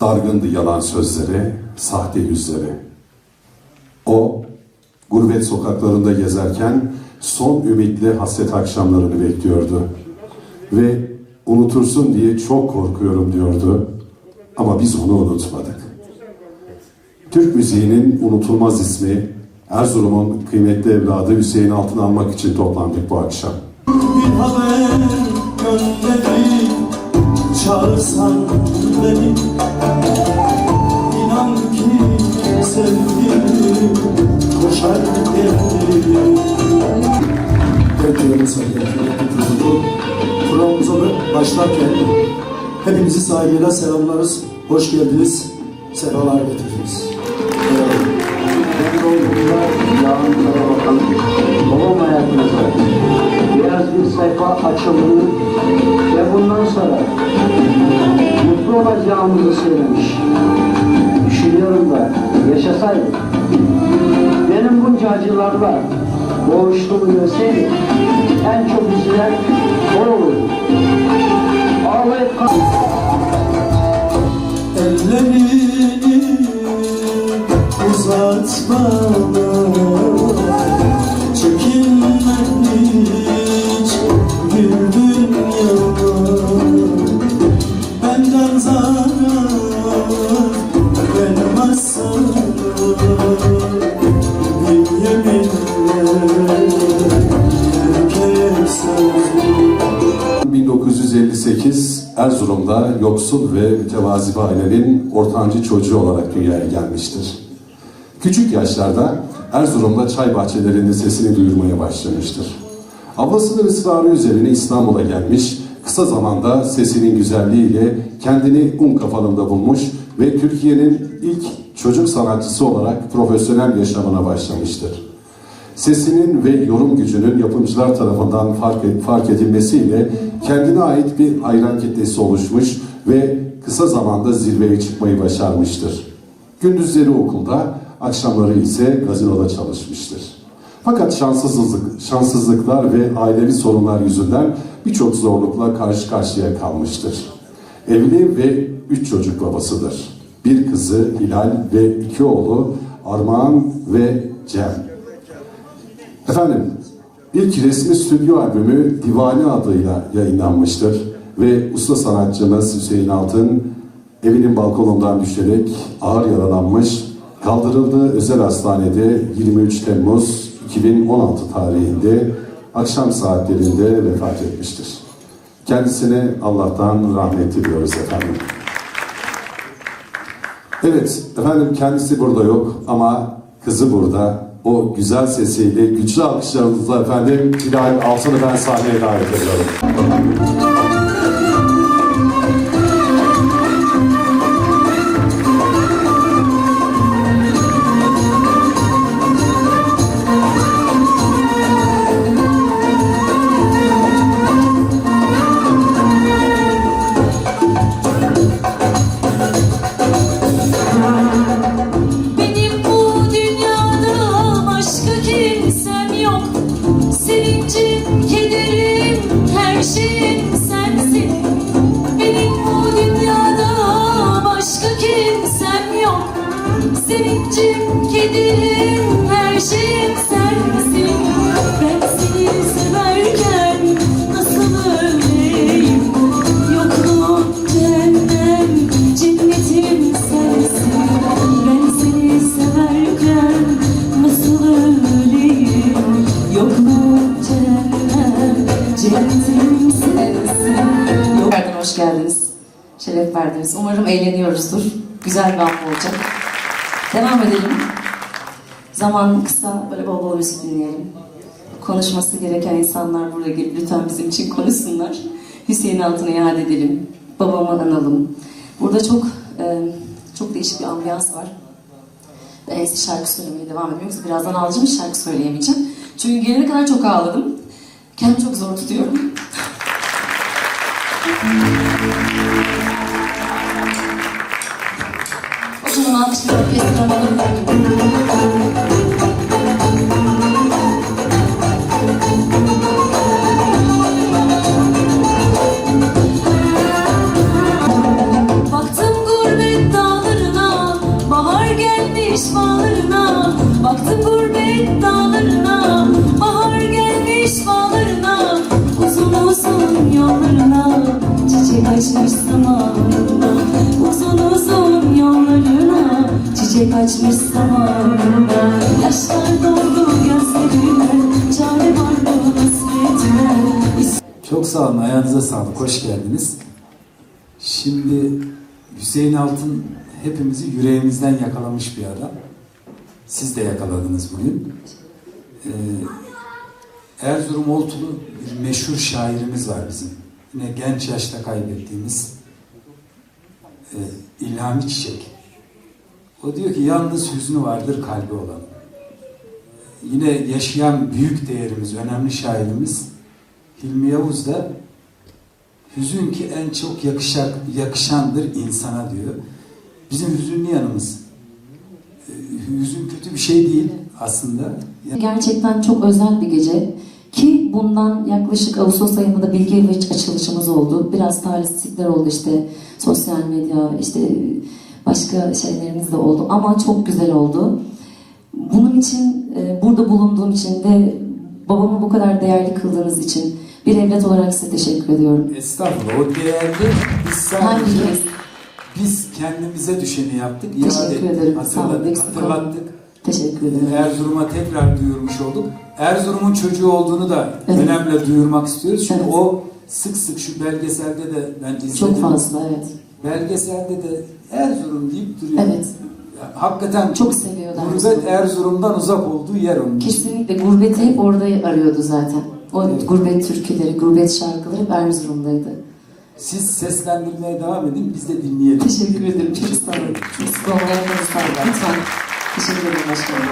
Dargındı yalan sözleri, sahte yüzleri. O, gurbet sokaklarında gezerken son ümitli hasret akşamlarını bekliyordu. Ve unutursun diye çok korkuyorum diyordu. Ama biz onu unutmadık. Türk müziğinin unutulmaz ismi Erzurum'un kıymetli evladı Hüseyin Altın almak için toplandık bu akşam. bir haber gönderin Çağırsan beni Kıymetli Programımıza başlarken hepinizi saygıyla selamlarız. Hoş geldiniz. Sefalar getirdiniz. Ben doğduğumda yağın kara bakan babam beyaz bir sayfa açıldı ve bundan sonra mutlu olacağımızı söylemiş. Düşünüyorum da yaşasaydım benim bunca acılarla boğuştuğumu görseydim en çok üzülen o olurdu. Ağlayıp kal- Ellerini uzat Erzurum'da yoksul ve mütevazi bir ailenin ortancı çocuğu olarak dünyaya gelmiştir. Küçük yaşlarda Erzurum'da çay bahçelerinde sesini duyurmaya başlamıştır. Ablasının ısrarı üzerine İstanbul'a gelmiş, kısa zamanda sesinin güzelliğiyle kendini un kafalında bulmuş ve Türkiye'nin ilk çocuk sanatçısı olarak profesyonel yaşamına başlamıştır. Sesinin ve yorum gücünün yapımcılar tarafından fark, fark edilmesiyle kendine ait bir hayran kitlesi oluşmuş ve kısa zamanda zirveye çıkmayı başarmıştır. Gündüzleri okulda, akşamları ise gazinoda çalışmıştır. Fakat şanssızlık, şanssızlıklar ve ailevi sorunlar yüzünden birçok zorlukla karşı karşıya kalmıştır. Evli ve üç çocuk babasıdır. Bir kızı Hilal ve iki oğlu Armağan ve Cem. Efendim, ilk resmi stüdyo albümü Divane adıyla yayınlanmıştır ve usta sanatçımız Hüseyin Altın evinin balkonundan düşerek ağır yaralanmış, kaldırıldığı özel hastanede 23 Temmuz 2016 tarihinde akşam saatlerinde vefat etmiştir. Kendisine Allah'tan rahmet diliyoruz efendim. Evet, efendim kendisi burada yok ama kızı burada. O güzel sesiyle, güçlü alkışlarınızla efendim Hilal Altın'ı ben sahneye davet ediyorum. Kimsem yok Sevincim, kederim, her şeyim sensin Ben seni severken nasıl öleyim Yokluğum cehennem, cennetim sensin Ben seni severken nasıl öleyim Yokluğum cehennem, cennetim sensin Yok. Hoş geldiniz. Şeref verdiniz. Umarım eğleniyoruzdur. Güzel bir an olacak. Devam edelim. Zaman kısa, böyle bol bol müzik dinleyelim. Konuşması gereken insanlar buraya gelip lütfen bizim için konuşsunlar. Hüseyin Altın'ı yad edelim. Babamı analım. Burada çok e, çok değişik bir ambiyans var. Ben en şarkı söylemeye devam ediyorum. Birazdan alacağım hiç şarkı söyleyemeyeceğim. Çünkü gelene kadar çok ağladım. Kendimi çok zor tutuyorum. O zaman çiçek açmış zamanında Yaşlar doldu gözlerime Çare var mı Çok sağ olun, ayağınıza sağlık, hoş geldiniz. Şimdi Hüseyin Altın hepimizi yüreğimizden yakalamış bir adam. Siz de yakaladınız bugün. Ee, Erzurum Oltulu bir meşhur şairimiz var bizim. Yine genç yaşta kaybettiğimiz e, İlhami Çiçek. O diyor ki yalnız hüznü vardır kalbi olan. Yine yaşayan büyük değerimiz, önemli şairimiz Hilmi Yavuz da hüzün ki en çok yakışak, yakışandır insana diyor. Bizim hüzünlü yanımız. Ee, Hüzün kötü bir şey değil aslında. Gerçekten çok özel bir gece. Ki bundan yaklaşık Ağustos ayında da bilgi ve açılışımız oldu. Biraz talihsizlikler oldu işte sosyal medya, işte başka şeylerimiz de oldu. Ama çok güzel oldu. Bunun için, e, burada bulunduğum için ve babamı bu kadar değerli kıldığınız için bir evlat olarak size teşekkür ediyorum. Estağfurullah o değerli biz sadece biz kendimize düşeni yaptık. Teşekkür iade ederim. Sağ olun. hatırladık, olmayın. hatırlattık. Teşekkür ederim. Erzurum'a tekrar duyurmuş olduk. Erzurum'un çocuğu olduğunu da Evet. önemli duyurmak istiyoruz. Çünkü Evet. o sık sık şu belgeselde de ben izledim. Çok fazla evet. Belgeselde de Erzurum deyip duruyor. Evet. Hakikaten Çok seviyordu Gurbet Erzurum'u. Erzurum'dan uzak olduğu yer onun. Kesinlikle gurbeti hep orada arıyordu zaten. O Evet. gurbet türküleri, gurbet şarkıları hep Erzurum'daydı. Siz seslendirmeye devam edin, biz de dinleyelim. Teşekkür ederim. Çok sağ olun. Çok sağ olun. Lütfen. Teşekkür ederim başkanım.